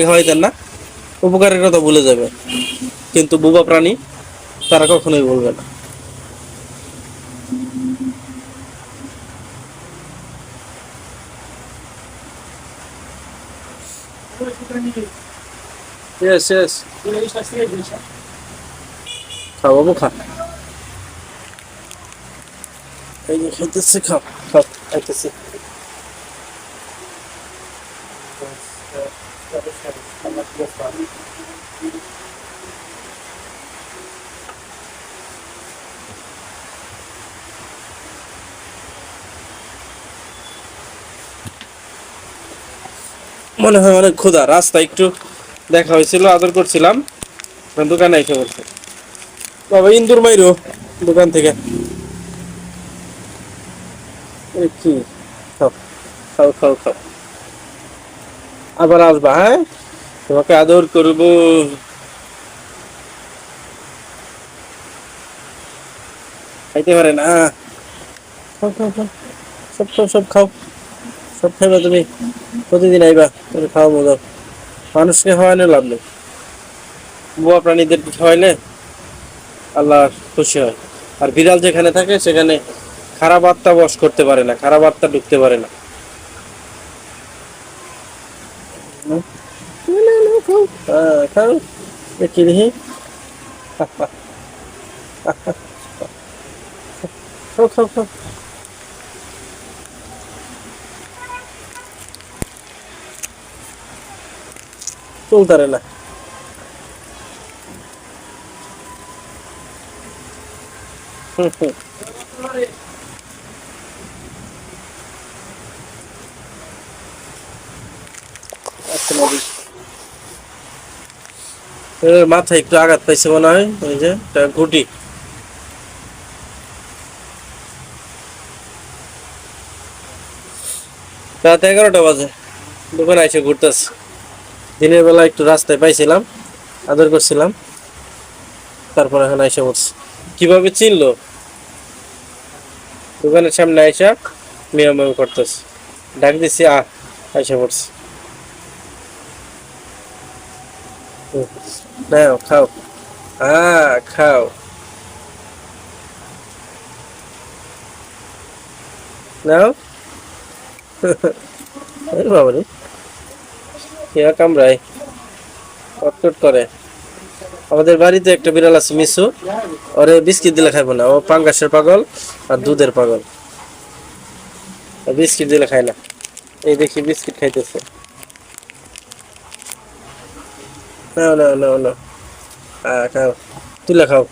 হয় না? উপকারের কথা ভুলে যাবে। কিন্তু বুবা প্রাণী তারা কখনোই বলবে না। Yes, yes. খাও খা। এই খাইতেছে খাও। খাও মনে হয় অনেক ক্ষুধা। রাস্তা একটু দেখা হয়েছিল, আদর করছিলাম। দোকানে এসে বলছে বাবা, ইন্দুর মাইরো দোকান থেকে। খাও খাও খাও। আবার আসবা হ্যাঁ? তোমাকে আদর করব। খাইতে পারে না। খাও খাও খাও। সব সব সব খাও। সব খাইবা তুমি। প্রতিদিন আইবা তুমি খাওয়া মজা মানুষকে খাওয়ানো লাভ নেই। বোয়া প্রাণীদের খাওয়াইলে আল্লাহ খুশি হয়। আর বিড়াল যেখানে থাকে, সেখানে খারাপ আত্মা বস করতে পারে না, খারাপ আত্মা ঢুকতে পারে না। হুম? না, না, খাও। হ্যাঁ, খাও। দেখি দেখি খাও খাও খাও চলতারে না হুম, হুম। আচ্ছা, নবী। মাথায় একটু আঘাত পাইছে মনে হয়, ওই যে গুটি রাত এগারোটা বাজে, দোকানে এসে ঘুরতেছে। দিনের বেলা একটু রাস্তায় পাইছিলাম, আদর করছিলাম। তারপর এখন এসে পড়ছে। কীভাবে চিনলো? দোকানের সামনে আইসা মিয়া মিয়া করতেছে। ডাক দিছি আ এসে পড়ছে। নাও খাও হ্যাঁ খাও নাও বাবা রে কেয়া কামড়ায় কটকট করে আমাদের বাড়িতে একটা বিড়াল আছে, মিসু। ওরে বিস্কিট দিলে খাইবো না। ও পাঙ্গাসের পাগল আর দুধের পাগল। বিস্কিট দিলে খায় না। এই দেখি বিস্কিট খাইতেছে। না না না হ্যাঁ খাও। তুলে খাও।